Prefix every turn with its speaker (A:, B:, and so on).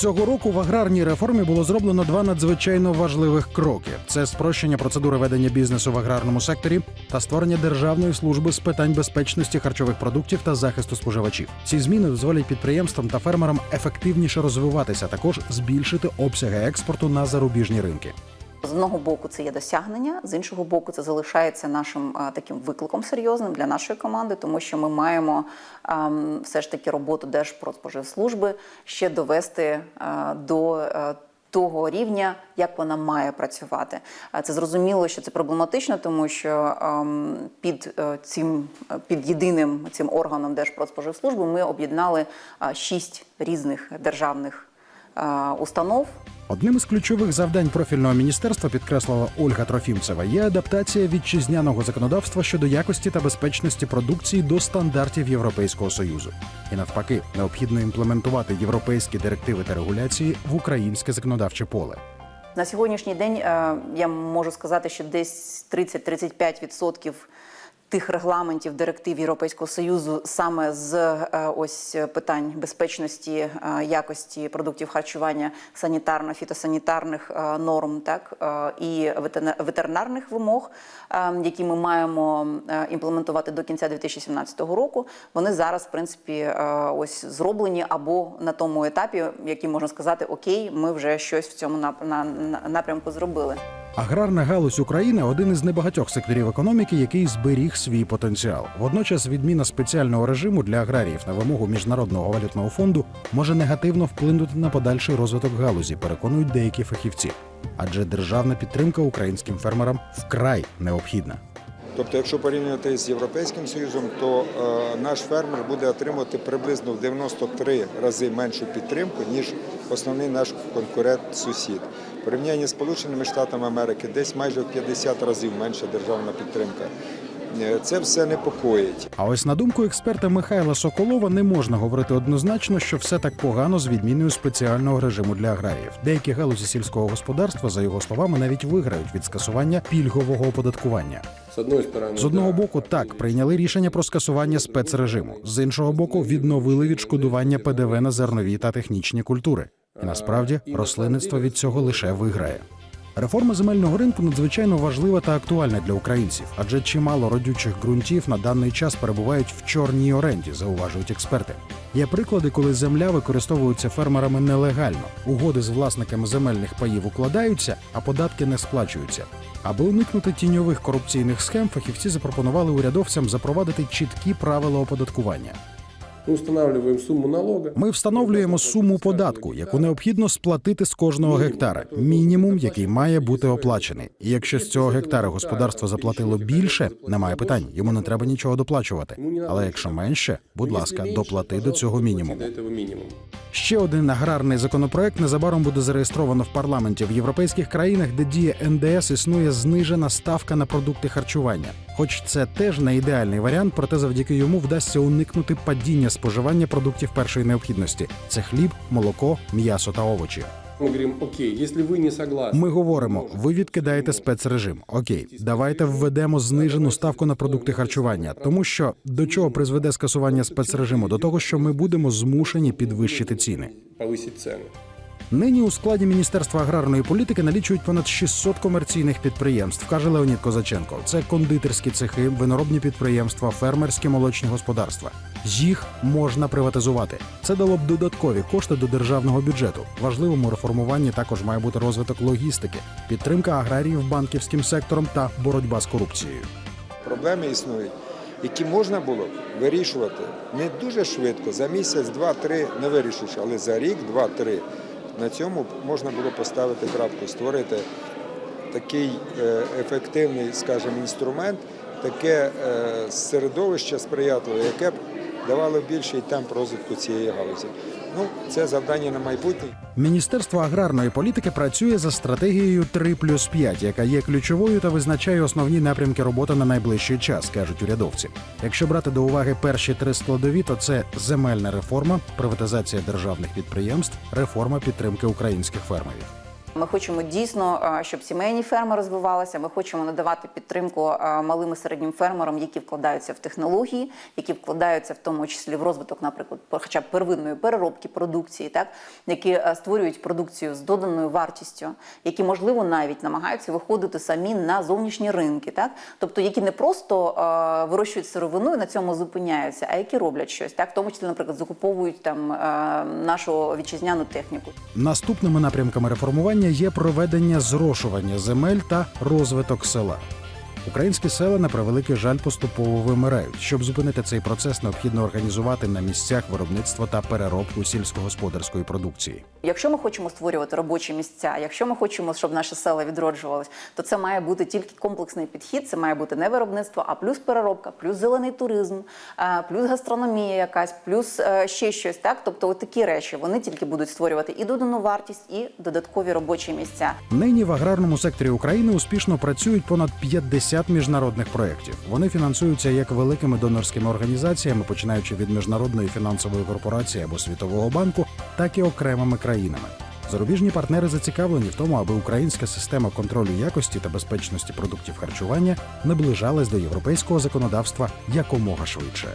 A: Цього року в аграрній реформі було зроблено два надзвичайно важливих кроки: це спрощення процедури ведення бізнесу в аграрному секторі та створення державної служби з питань безпечності харчових продуктів та захисту споживачів. Ці зміни дозволять підприємствам та фермерам ефективніше розвиватися, також збільшити обсяги експорту на зарубіжні ринки.
B: З одного боку це є досягнення, з іншого боку, це залишається нашим таким викликом серйозним для нашої команди, тому що ми маємо все ж таки роботу Держпродспоживслужби ще довести до. того рівня, як вона має працювати, це зрозуміло, що це проблематично, тому що ем, під е, цим е, під єдиним цим органом Держпродспоживслужби ми об'єднали шість різних державних установ,
A: Одним із ключових завдань профільного міністерства підкреслила Ольга Трофімцева є адаптація вітчизняного законодавства щодо якості та безпечності продукції до стандартів Європейського союзу. І навпаки, необхідно імплементувати європейські директиви та регуляції в українське законодавче поле.
B: На сьогоднішній день е, я можу сказати, що десь 30-35% тих регламентів директив Європейського союзу саме з е, ось питань безпечності е, якості продуктів харчування, санітарно-фітосанітарних е, норм, так е, і ветерина- ветеринарних вимог, е, які ми маємо е, імплементувати до кінця 2017 року. Вони зараз, в принципі, е, ось зроблені або на тому етапі, який можна сказати, окей, ми вже щось в цьому нап- на- на- напрямку зробили.
A: Аграрна галузь України один із небагатьох секторів економіки, який зберіг свій потенціал. Водночас, відміна спеціального режиму для аграріїв на вимогу міжнародного валютного фонду може негативно вплинути на подальший розвиток галузі, переконують деякі фахівці. Адже державна підтримка українським фермерам вкрай необхідна.
C: Тобто, якщо порівнювати з Європейським Союзом, то е, наш фермер буде отримувати приблизно в 93 рази меншу підтримку, ніж основний наш конкурент-сусід. В порівнянні з Сполученими Штатами Америки десь майже в 50 разів менша державна підтримка. Е, Це все непокоїть.
A: А ось на думку експерта Михайла Соколова, не можна говорити однозначно, що все так погано з відміною спеціального режиму для аграріїв. Деякі галузі сільського господарства, за його словами, навіть виграють від скасування пільгового оподаткування. З одного боку, так прийняли рішення про скасування спецрежиму. З іншого боку, відновили відшкодування ПДВ на зернові та технічні культури. І насправді рослинництво від цього лише виграє. Реформа земельного ринку надзвичайно важлива та актуальна для українців, адже чимало родючих ґрунтів на даний час перебувають в чорній оренді, зауважують експерти. Є приклади, коли земля використовується фермерами нелегально. Угоди з власниками земельних паїв укладаються, а податки не сплачуються. Аби уникнути тіньових корупційних схем, фахівці запропонували урядовцям запровадити чіткі правила оподаткування.
D: Устанавливаем сумму налога.
A: Ми встановлюємо суму податку, яку необхідно сплатити з кожного гектара, мінімум, який має бути оплачений. І якщо з цього гектара господарство заплатило більше, немає питань, йому не треба нічого доплачувати. Але якщо менше, будь ласка, доплати до цього мінімуму. Ще один аграрний законопроект незабаром буде зареєстровано в парламенті в європейських країнах, де діє НДС, існує знижена ставка на продукти харчування. Хоч це теж не ідеальний варіант, проте завдяки йому вдасться уникнути падіння споживання продуктів першої необхідності: це хліб, молоко, м'ясо та овочі.
D: Мы говорим, окей, если вы не согласны,
A: Ми говоримо, ви відкидаєте спецрежим. Окей, давайте введемо знижену ставку на продукти харчування, тому що до чого призведе скасування спецрежиму? До того, що ми будемо змушені підвищити ціни. Нині у складі Міністерства аграрної політики налічують понад 600 комерційних підприємств, каже Леонід Козаченко. Це кондитерські цехи, виноробні підприємства, фермерські молочні господарства. Їх можна приватизувати. Це дало б додаткові кошти до державного бюджету. Важливим у реформуванні також має бути розвиток логістики, підтримка аграріїв банківським сектором та боротьба з корупцією.
C: Проблеми існують, які можна було вирішувати не дуже швидко, за місяць, два-три не вирішиш, але за рік, два-три на цьому можна було поставити крапку, створити такий е, ефективний, скажімо, інструмент, таке е, середовище сприятливе, яке б давало більший темп розвитку цієї галузі. Ну, це завдання на майбутнє.
A: Міністерство аграрної політики працює за стратегією 3 плюс 5, яка є ключовою та визначає основні напрямки роботи на найближчий час, кажуть урядовці. Якщо брати до уваги перші три складові, то це земельна реформа, приватизація державних підприємств, реформа підтримки українських фермерів.
B: Ми хочемо дійсно, е, щоб сімейні ферми розвивалися. Ми хочемо надавати підтримку е, малим і середнім фермерам, які вкладаються в технології, які вкладаються в тому числі в розвиток, наприклад, хоча б первинної переробки продукції, так які е, створюють продукцію з доданою вартістю, які можливо навіть намагаються виходити самі на зовнішні ринки, так тобто які не просто вирощують сировину і на цьому зупиняються, а які роблять щось, так в тому числі, наприклад, закуповують там нашу вітчизняну техніку.
A: Наступними напрямками реформування є проведення зрошування земель та розвиток села. Українські села на превеликий жаль поступово вимирають. Щоб зупинити цей процес, необхідно організувати на місцях виробництво та переробку сільськогосподарської продукції.
B: Якщо ми хочемо створювати робочі місця, якщо ми хочемо, щоб наші села відроджувались, то це має бути тільки комплексний підхід. Це має бути не виробництво, а плюс переробка, плюс зелений туризм, плюс гастрономія, якась, плюс е, ще щось. Так, тобто, от такі речі вони тільки будуть створювати і додану вартість, і додаткові робочі місця.
A: Нині в аграрному секторі України успішно працюють понад 50 міжнародних проєктів. Вони фінансуються як великими донорськими організаціями, починаючи від міжнародної фінансової корпорації або світового банку, так і окремими країнами. Зарубіжні партнери зацікавлені в тому, аби українська система контролю якості та безпечності продуктів харчування наближалась до європейського законодавства якомога швидше.